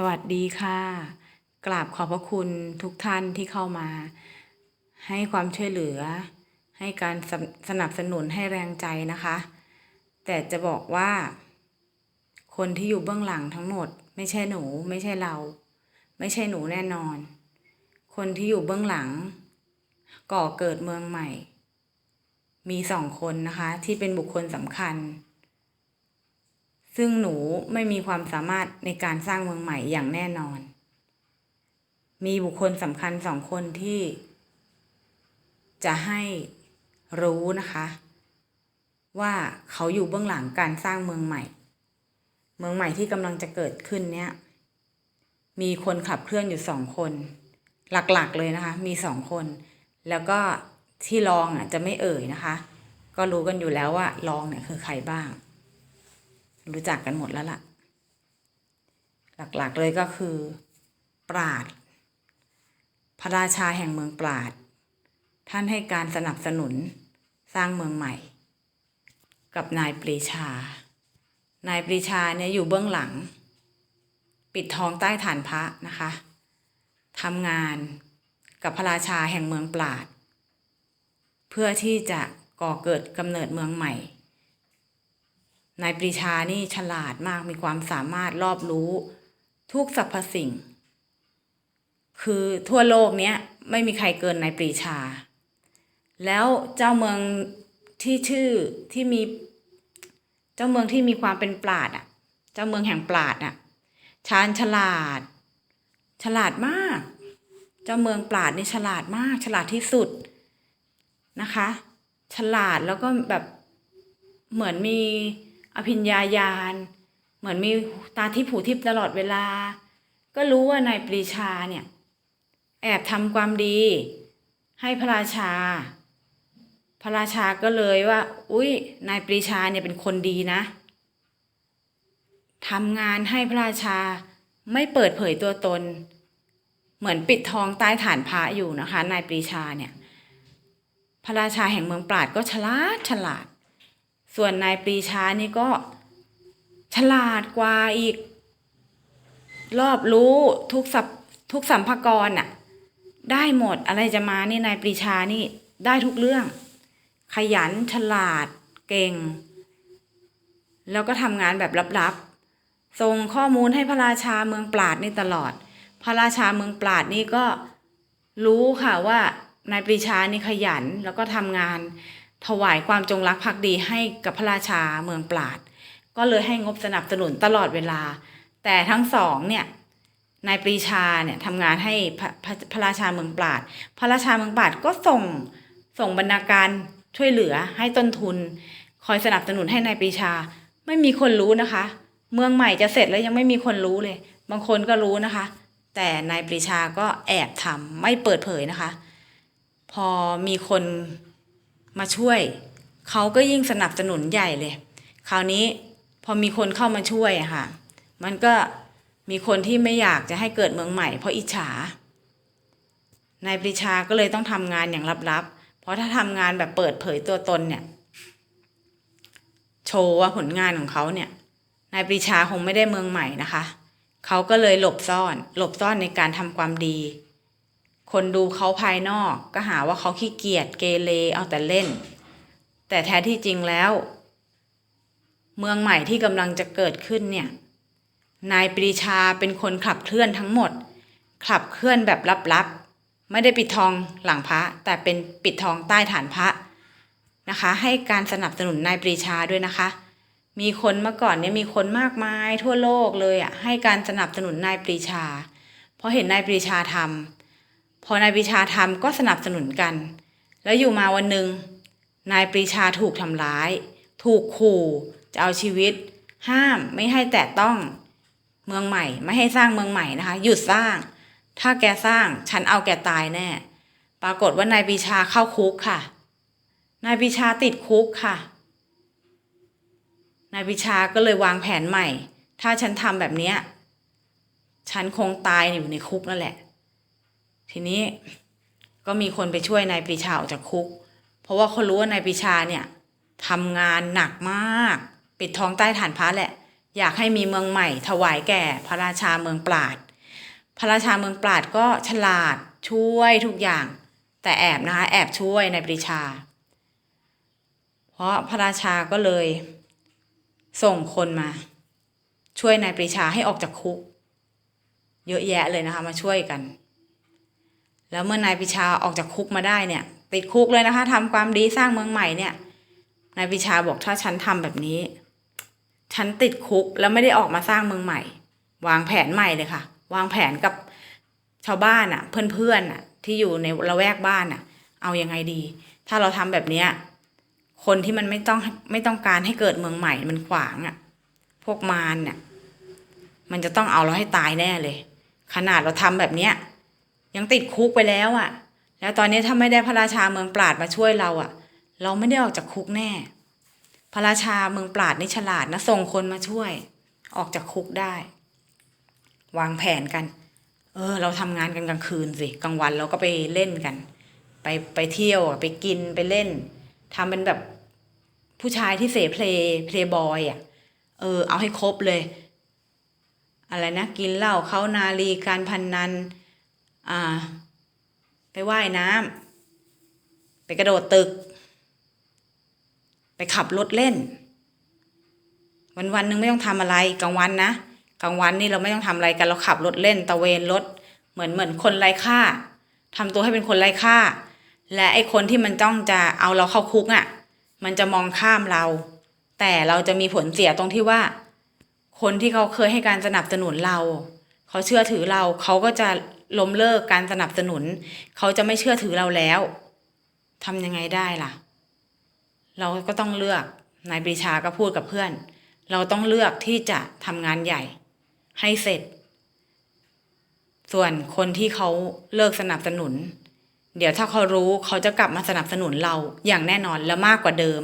สวัสดีค่ะ กราบขอบพระคุณทุกท่านที่เข้ามา ให้ความช่วยเหลือ ให้การสนสนับสนุนให้แรงใจนะคะ แต่จะบอกว่า คนที่อยู่เบื้องหลังทั้งหมด ไม่ใช่หนู ไม่ใช่เรา ไม่ใช่หนูแน่นอน คนที่อยู่เบื้องหลัง ก่อเกิดเมืองใหม่ มีสองคนนะคะที่เป็นบุคคลสำคัญ ซึ่งหนูไม่มีความสามารถในการสร้างเมืองใหม่อย่างแน่นอน มีบุคคลสำคัญสองคนที่ จะให้รู้นะคะ ว่าเขาอยู่เบื้องหลังการสร้างเมืองใหม่ เมืองใหม่ที่กำลังจะเกิดขึ้นเนี่ย มีคนขับเคลื่อนอยู่สองคน หลักๆเลยนะคะ มีสองคน แล้วก็ที่รองอะจะไม่เอ่ยนะคะ ก็รู้กันอยู่แล้วว่ารองเนี่ยคือใครบ้าง รู้จักกันหมดแล้วล่ะ หลักๆเลยก็คือ ปราด พระราชาแห่งเมืองปราด ท่านให้การสนับสนุนสร้างเมืองใหม่ กับนายปรีชา นายปรีชาเนี่ยอยู่เบื้องหลัง ปิดทองใต้ฐานพระนะคะทำงานกับพระราชาแห่งเมืองปราด เพื่อที่จะก่อเกิดกำเนิดเมืองใหม่ นายปรีชานี่ฉลาดมากมีความสามารถรอบรู้ทุกสรรพสิ่ง คือทั่วโลกเนี้ยไม่มีใครเกินนายปรีชา แล้วเจ้าเมืองที่ชื่อที่มี เจ้าเมืองที่มีความเป็นปราดอะ เจ้าเมืองแห่งปราดอะชาญฉลาด ฉลาดมาก เจ้าเมืองปราดนี่ฉลาดมาก ฉลาดที่สุดนะคะ ฉลาดแล้วก็แบบเหมือนมี อภิญญาญาณ เหมือนมีตาทิพย์หูทิพย์ตลอดเวลา ก็รู้ว่านายปรีชาเนี่ย แอบทำความดี ให้พระราชา พระราชาก็เลยว่า อุ้ยนายปรีชาเนี่ยเป็นคนดีนะทำงานให้พระราชาไม่เปิดเผยตัวตน เหมือนปิดทองใต้ฐานพระอยู่นะคะ นายปรีชาเนี่ย พระราชาแห่งเมืองปราดก็ฉลาดฉลาด ส่วนนายปรีชานี่ก็ ฉลาดกว่าอีก รอบรู้ทุกสัพทุกสัมภากรน่ะ ได้หมดอะไรจะมานี่นายปรีชานี่ได้ทุกเรื่อง ขยันฉลาดเก่ง แล้วก็ทำงานแบบลับๆ ส่งข้อมูลให้พระราชาเมืองปราดนี่ตลอด พระราชาเมืองปราดนี่ก็รู้ค่ะว่านายปรีชานี่ขยันแล้วก็ทำงาน ถวายความจงรักภักดีให้กับพระราชาเมืองปราด ก็เลยให้งบสนับสนุนตลอดเวลา แต่ทั้งสองเนี่ยนายปรีชาเนี่ยทำงานให้พระพระพระราชาเมืองปราด พระราชาเมืองปราดก็ส่งส่งบรรณาการช่วยเหลือให้ต้นทุน คอยสนับสนุนให้นายปรีชา ไม่มีคนรู้นะคะ เมืองใหม่จะเสร็จแล้วยังไม่มีคนรู้เลย บางคนก็รู้นะคะ แต่นายปรีชาก็แอบทำไม่เปิดเผยนะคะ พอมีคน มาช่วย เขาก็ยิ่งสนับสนุนใหญ่เลย คราวนี้พอมีคนเข้ามาช่วยอะค่ะ มันก็มีคนที่ไม่อยากจะให้เกิดเมืองใหม่ เพราะอิจฉานายปรีชาก็เลยต้องทำงานอย่างลับๆ เพราะถ้าทำงานแบบเปิดเผยตัวตนเนี่ย โชว์ว่าผลงานของเขาเนี่ยนายปรีชาคงไม่ได้เมืองใหม่นะคะ เขาก็เลยหลบซ่อน หลบซ่อนในการทำความดี คนดูเขาภายนอกก็หาว่าเขาขี้เกียจเกเรเอาแต่เล่น แต่แท้ที่จริงแล้ว เมืองใหม่ที่กำลังจะเกิดขึ้นเนี่ย นายปรีชาเป็นคนขับเคลื่อนทั้งหมด ขับเคลื่อนแบบลับๆ ไม่ได้ปิดทองหลังพระ แต่เป็นปิดทองใต้ฐานพระนะคะ ให้การสนับสนุนนายปรีชาด้วยนะคะ มีคนเมื่อก่อนเนี่ยมีคนมากมายทั่วโลกเลยอะให้การสนับสนุนนายปรีชา เพราะเห็นนายปรีชาทำ พอนายปรีชาทำก็สนับสนุนกัน แล้วอยู่มาวันหนึ่งนายปรีชาถูกทำร้าย ถูกขู่จะเอาชีวิต ห้ามไม่ให้แตะต้องเมืองใหม่ ไม่ให้สร้างเมืองใหม่นะคะ หยุดสร้าง ถ้าแกสร้างฉันเอาแกตายแน่ ปรากฏว่านายปรีชาเข้าคุกค่ะ นายปรีชาติดคุกค่ะ นายปรีชาก็เลยวางแผนใหม่ ถ้าฉันทำแบบเนี้ย ฉันคงตายอยู่ในคุกนั่นแหละ ทีนี้ก็มีคนไปช่วยนายปรีชาออกจากคุก เพราะว่าเขารู้ว่านายปรีชาเนี่ยทำงานหนักมาก ปิดท้องใต้ฐานพระแหละ อยากให้มีเมืองใหม่ ถวายแก่พระราชาเมืองปราด พระราชาเมืองปราดก็ฉลาดช่วยทุกอย่าง แต่แอบนะคะแอบช่วยนายปรีชา เพราะพระราชาก็เลย ส่งคนมา ช่วยนายปรีชาให้ออกจากคุก เยอะแยะเลยนะคะมาช่วยกัน แล้วเมื่อนายปรีชาออกจากคุกมาได้เนี่ย ติดคุกเลยนะคะทำความดีสร้างเมืองใหม่เนี่ยนายปรีชาบอกถ้าฉันทำแบบนี้ ฉันติดคุกแล้วไม่ได้ออกมาสร้างเมืองใหม่ วางแผนใหม่เลยค่ะ วางแผนกับชาวบ้านอะเพื่อนๆอะที่อยู่ในละแวกบ้านอะเอายังไงดี ถ้าเราทำแบบเนี้ยคนที่มันไม่ต้องไม่ต้องการให้เกิดเมืองใหม่มันขวางอะพวกมารเนี่ยมันจะต้องเอาเราให้ตายแน่เลย ขนาดเราทำแบบเนี้ย ยังติดคุกไปแล้วอะแล้วตอนนี้ถ้าไม่ได้พระราชาเมืองปราดมาช่วยเราอะเราไม่ได้ออกจากคุกแน่ พระราชาเมืองปราดนี่ฉลาดนะส่งคนมาช่วย ออกจากคุกได้ วางแผนกัน เออ เราทำงานกันกลางคืนสิกลางวันเราก็ไปเล่นกัน ไปไปเที่ยวอะไปกินไปเล่นทำเป็นแบบผู้ชายที่เสเพลเพลบอยอะ เออ เอาให้ครบเลย อะไรนะ กินเหล้าเขานาลีการพนนัน อ่า ไปว่ายน้ำไปกระโดดตึก ไปขับรถเล่น วันวันหนึ่งไม่ต้องทำอะไรกลางวันนะกลางวันนี่เราไม่ต้องทำอะไรกันเราขับรถเล่นตะเวนรถเหมือนเหมือนคนไร้ค่าทำตัวให้เป็นคนไร้ค่า และไอ้คนที่มันต้องจะเอาเราเข้าคุกอะ่ะ มันจะมองข้ามเรา แต่เราจะมีผลเสียตรงที่ว่า คนที่เขาเคยให้การสนับสนุนเรา เขาเชื่อถือเราเขาก็จะ ล้มเลิกการสนับสนุน เขาจะไม่เชื่อถือเราแล้วทำยังไงได้ล่ะ เราก็ต้องเลือกนายปรีชาก็พูดกับเพื่อน เราต้องเลือกที่จะทำงานใหญ่ ให้เสร็จ ส่วนคนที่เขาเลิกสนับสนุน เดี๋ยวถ้าเขารู้เขาจะกลับมาสนับสนุนเราอย่างแน่นอนและมากกว่าเดิม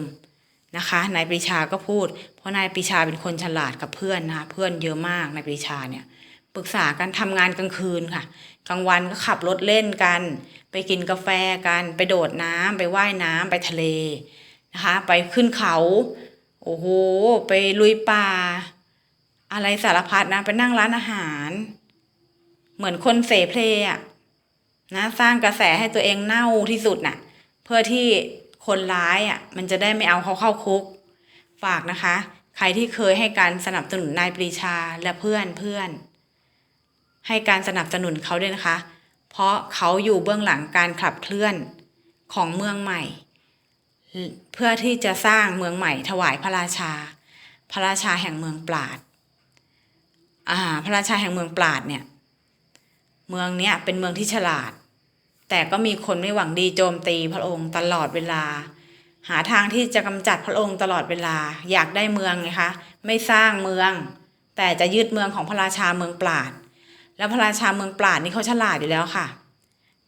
นะคะนายปรีชาก็พูด เพราะนายปรีชาเป็นคนฉลาดกับเพื่อนนะคะเพื่อนเยอะมากนายปรีชาเนี่ย ปรึกษากันทำงานกลางคืนค่ะ กลางวันก็ขับรถเล่นกัน ไปกินกาแฟกัน ไปโดดน้ำไปว่ายน้ำไปทะเลนะคะ ไปขึ้นเขา โอ้โห ไปลุยป่า อะไรสารพัดนะ ไปนั่งร้านอาหาร เหมือนคนเสเพลอะนะสร้างกระแสให้ตัวเองเน่าที่สุดน่ะ เพื่อที่คนร้ายอะ มันจะได้ไม่เอาเขาเข้าคุก ฝากนะคะ ใครที่เคยให้การสนับสนุนนายปรีชาและเพื่อนเพื่อน ให้การสนับสนุนเขาด้วยนะคะ เพราะเขาอยู่เบื้องหลังการขับเคลื่อนของเมืองใหม่ เพื่อที่จะสร้างเมืองใหม่ถวายพระราชา พระราชาแห่งเมืองปราดอ่าพระราชาแห่งเมืองปราดเนี่ย เมืองเนี้ยเป็นเมืองที่ฉลาด แต่ก็มีคนไม่หวังดีโจมตีพระองค์ตลอดเวลา หาทางที่จะกำจัดพระองค์ตลอดเวลา อยากได้เมืองไงคะ ไม่สร้างเมือง แต่จะยึดเมืองของพระราชาเมืองปราด แล้วพระราชาเมืองปราดนี่เขาฉลาดอยู่แล้วค่ะ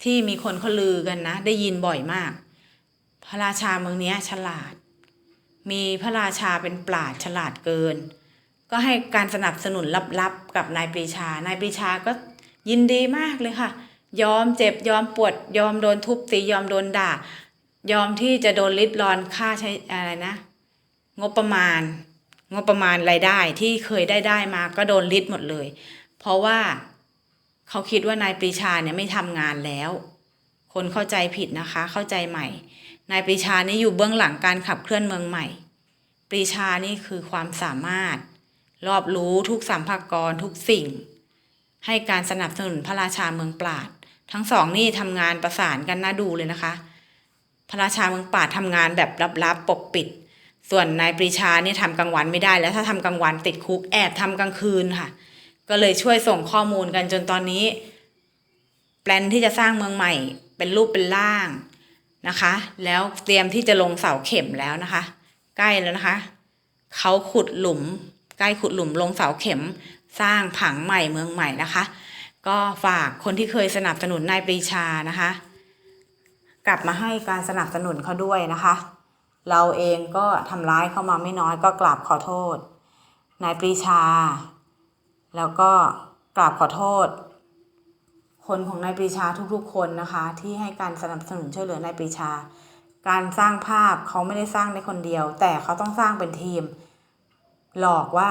ที่มีคนเขาลือกันนะ ได้ยินบ่อยมาก พระราชาเมืองนี้ฉลาด มีพระราชาเป็นปราดฉลาดเกิน ก็ให้การสนับสนุนลับๆกับนายปรีชา นายปรีชาก็ยินดีมากเลยค่ะ ยอมเจ็บยอมปวด ยอมโดนทุบตียอมโดนด่า ยอมที่จะโดนลิดรอนค่าใช้อะไรนะ งบประมาณ งบประมาณรายได้ที่เคยได้ได้มาก็โดนลิดหมดเลย เพราะว่า เขาคิดว่านายปรีชาเนี่ยไม่ทำงานแล้ว คนเข้าใจผิดนะคะ เข้าใจใหม่ นายปรีชานี่อยู่เบื้องหลังการขับเคลื่อนเมืองใหม่ ปรีชานี่คือความสามารถ รอบรู้ทุกสัมภากรทุกสิ่ง ให้การสนับสนุนพระราชาเมืองปราดทั้งสองนี่ทำงานประสานกันน่าดูเลยนะคะ พระราชาเมืองปราดทำงานแบบลับๆปกปิด ส่วนนายปรีชานี่ทำกลางวันไม่ได้ แล้วถ้าทำกลางวันติดคุกแอบทำกลางคืนค่ะ ก็เลยช่วยส่งข้อมูลกันจนตอนนี้ แปลนที่จะสร้างเมืองใหม่ เป็นรูปเป็นร่างนะคะ แล้วเตรียมที่จะลงเสาเข็มแล้วนะคะ ใกล้แล้วนะคะเขาขุดหลุม ใกล้ขุดหลุมลงเสาเข็ม สร้างผังใหม่เมืองใหม่นะคะ ก็ฝากคนที่เคยสนับสนุนนายปรีชานะคะ กลับมาให้การสนับสนุนเขาด้วยนะคะ เราเองก็ทำร้ายเข้ามาไม่น้อยก็กราบขอโทษ นายปรีชา แล้วก็กราบขอโทษ คนของนายปรีชาทุกๆ คนนะคะ ที่ให้การสนับสนุนช่วยเหลือนายปรีชา การสร้างภาพเขาไม่ได้สร้างได้คนเดียว แต่เขาต้องสร้างเป็นทีม หลอกว่า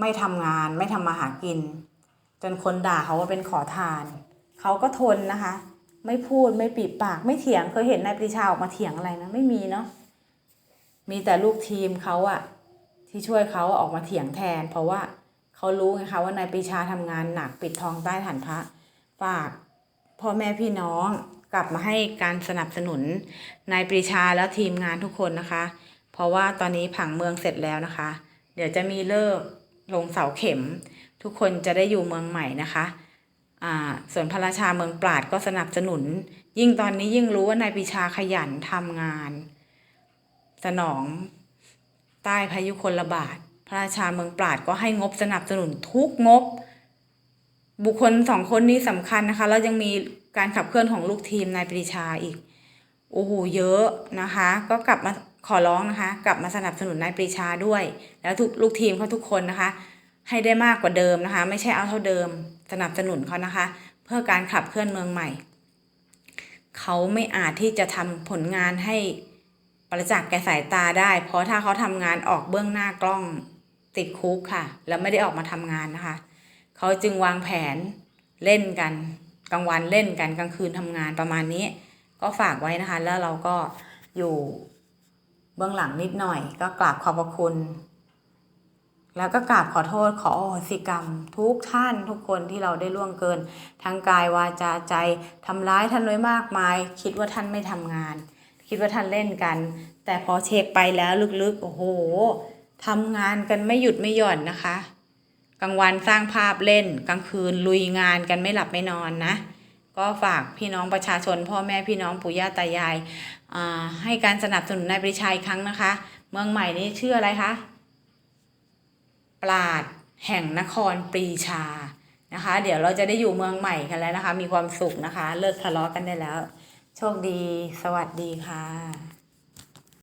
ไม่ทำงานไม่ทำมาหากิน จนคนด่าเขาว่าเป็นขอทาน เขาก็ทนนะคะ ไม่พูดไม่ปิดปากไม่เถียงเคยเห็นนายปรีชาออกมาเถียงอะไรนะไม่มีเนาะมีแต่ลูกทีมเขาอะที่ช่วยเขาออกมาเถียงแทน เพราะว่า เขารู้ไงคะว่านายปรีชาทำงานหนักปิดทองใต้ฐานพระฝากพ่อแม่พี่น้องกลับมาให้การสนับสนุนนายปรีชาแล้วทีมงานทุกคนนะคะ เพราะว่าตอนนี้ผังเมืองเสร็จแล้วนะคะ เดี๋ยวจะมีเลิกลงเสาเข็ม ทุกคนจะได้อยู่เมืองใหม่นะคะอ่าส่วนพระราชาเมืองปราดก็สนับสนุน ยิ่งตอนนี้ยิ่งรู้ว่านายปรีชาขยันทำงาน สนองใต้พายุคนระบาด ระราชาเมืองปราดก็ให้งบสนับสนุนทุกงบ บุคคลสองคนนี้สำคัญนะคะ แล้วยังมีการขับเคลื่อนของลูกทีมนายปรีชาอีก โอ้โหเยอะนะคะ ก็กลับมาขอร้องนะคะ กลับมาสนับสนุนนายปรีชาด้วย แล้วทุกลูกทีมเขาทุกคนนะคะ ให้ได้มากกว่าเดิมนะคะ ไม่ใช่เอาเท่าเดิม สนับสนุนเขานะคะ เพื่อการขับเคลื่อนเมืองใหม่เขาไม่อาจที่จะทำผลงานให้ประจักษ์แก่สายตาได้ เพราะถ้าเขาทำงานออกเบื้องหน้ากล้อง ติดคุกค่ะ แล้วไม่ได้ออกมาทำงานนะคะ เขาจึงวางแผนเล่นกันกลางวันเล่นกันกลางคืนทำงานประมาณนี้ ก็ฝากไว้นะคะ แล้วเราก็อยู่เบื้องหลังนิดหน่อย ก็กราบขอบพระคุณ แล้วก็กราบขอโทษขอโหสิกรรม ทุกท่านทุกคนที่เราได้ล่วงเกินทั้งกายวาจาใจทำร้ายท่านไว้มากมาย คิดว่าท่านไม่ทำงาน คิดว่าท่านเล่นกัน แต่พอเช็คไปแล้วลึกๆ โอ้โห ทำงานกันไม่หยุดไม่หย่อนนะคะ กลางวันสร้างภาพเล่น กลางคืนลุยงานกันไม่หลับไม่นอนนะ ก็ฝากพี่น้องประชาชน พ่อแม่พี่น้องปู่ย่าตายายอ่าให้การสนับสนุนนายปริชัยครั้งนะคะ เมืองใหม่นี้ชื่ออะไรคะปราดแห่งนครปรีชานะคะ เดี๋ยวเราจะได้อยู่เมืองใหม่กันแล้วนะคะ มีความสุขนะคะ เลิกทะเลาะกันได้แล้ว โชคดี สวัสดีค่ะ